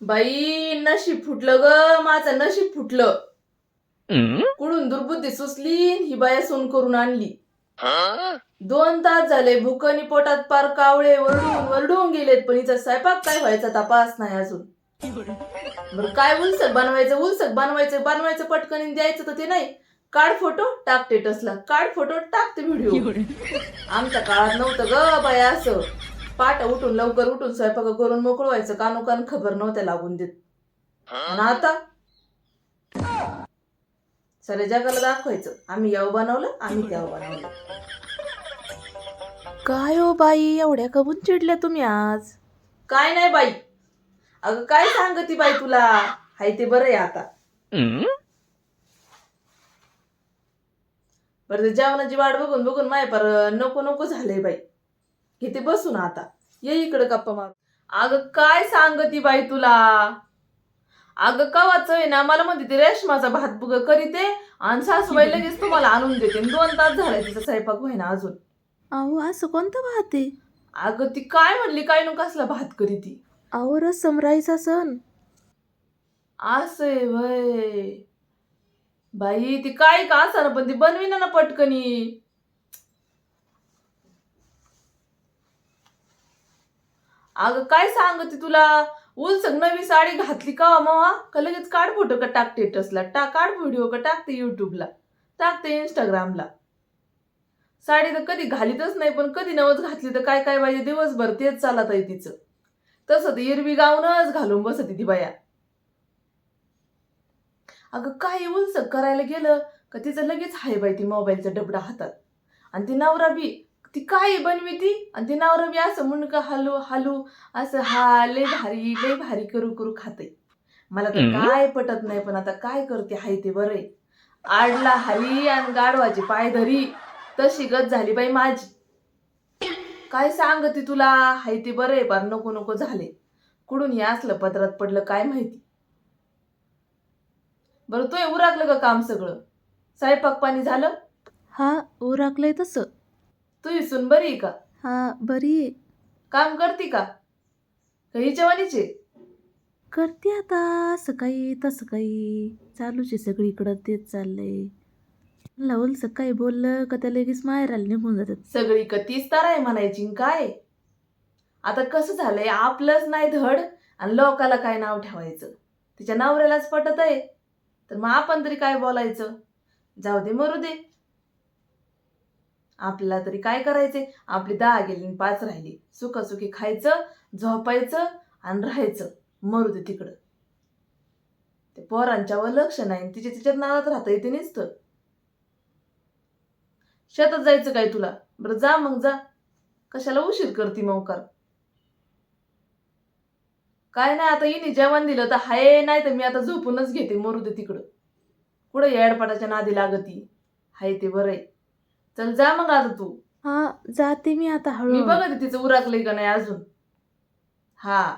बाई नशीब फुटलं ग माझं नशीब फुटलं. कुडून दुर्बुद्धी सुचली ही बाया सोन करून आणली. दोन तास झाले भुकनी पोटात पार कावळे वरडून वरडून गेलेत पण हिचा स्वयंपाक काय व्हायचा तपास नाही अजून. बरं काय उलसक बनवायचं? उलसक बनवायचं बनवायचं पटकन द्यायचं तर ते नाही. काढ फोटो टाक टेटसला काढ फोटो टाक ते व्हिडिओ आमच्या काळात नव्हतं ग बाया असं. पाट उठून लवकर उठून स्वयंपाक करून मोकळं व्हायचं कानोकान खबर नव्हत्या लागून देत. आणि आता? सरे जगाला दाखवायचं. आम्ही याव बनवलं आम्ही त्याव बनवलं. काय हो बाई एवढ्या कबून चिडल्या तुम्ही आज? काय नाही बाई. अगं काय सांगती बाई तुला? हाय ते बरं आहे आता. बरं ते जेवणाची वाट बघून बघून माय पर नको नको झालंय बाई. घेते बसून आता. ये इकडे गप्पा मार. अगं काय सांगती बाई तुला? अगं कवाच आहे ना मला म्हणते ते रेशमाचा भात बुग करीते आणि सासूबाई लगेच तुम्हाला आणून देते. दोन तास झाले तिचा स्वयंपाक होईना अजून. अहो असं कोणतं भात आहे? अगं ती काय म्हणली? काय नको कसला भात करी ती. अहो रसम राईचा सण. असं वय. बाई ती काय का असा ना पण ती बनवीना ना पटकनी. अगं काय सांगते तुला? उल नवी साडी घातली का मावा का लगेच काढ फोटो का टाक टेटसला टाक काढ व्हिडिओ का टाकते युट्यूबला टाकते इंस्टाग्रामला साडी तर कधी घालीतच नाही पण कधी नवच घातली तर काय काय पाहिजे? दिवसभर तेच चालत आहे तिचं. तसं तर एरवी गाऊनच घालून बसते ती बाया. अगं काय उलसक करायला गेलं? का तिचं लगेच हाय बाई ती मोबाईलचा डबडा हातात. आणि ती नवरा बी ती काय बनवी ती? आणि ती नवरा बी असं मुंडकं हलू हलू असं हा लय भारी लय भारी करू करू खाते मला तर. काय पटत नाही पण आता काय करते हाय ते बरं आहे. आडला हरी आणि गाडवाची पाय धरी तशी गत झाली बाई माझी. काय सांगते तुला? हाय ते बरं आहे पार नको नको झाले. कुठून हे असलं पत्रात पडलं काय माहिती? बरं तू उराकलं का काम सगळं? स्वयंपाक पाणी झालं? हा ओराकलंय तसं. तू इसून बरी आहे का? हा बरी आहे. काम करते का? का हिच्या वाणीचे करते आता असं काही तसं काही. चालूच आहे सगळीकडं तेच चाललंय. लावल काही बोललं का त्या लगेच माहेराला निघून जातात. सगळी का तीच तारा आहे म्हणायची न काय? आता कसं झालंय? आपलंच नाही धड आणि लोकाला काय नाव ठेवायचं? तिच्या नवऱ्यालाच पटत आहे तर मग आपण तरी काय बोलायचं? जाऊ दे मरू दे. आपल्याला तरी काय करायचे आपली दहा गेली आणि पाच राहिली. सुखासुखी खायचं झोपायचं आणि राहायचं. मरू दे तिकडं. ते पोरांच्यावर लक्ष नाही तिच्या तिच्यात नादात राहतं इथे नुसतं. शेतात जायचं काय तुला? बरं जा मग जा. कशाला उशीर करती मौकार? काय नाही आता हिने जेवण दिलं तर हाय नाही तर मी आता झोपूनच घेते. मरू दे तिकडं. कुठं येडपाटाच्या नादी लागती? हाय ते बरं आहे. चल जा मग आता तू. हा जाते मी आता मी हळू बघते तिचं उराकलंय का नाही अजून. हा.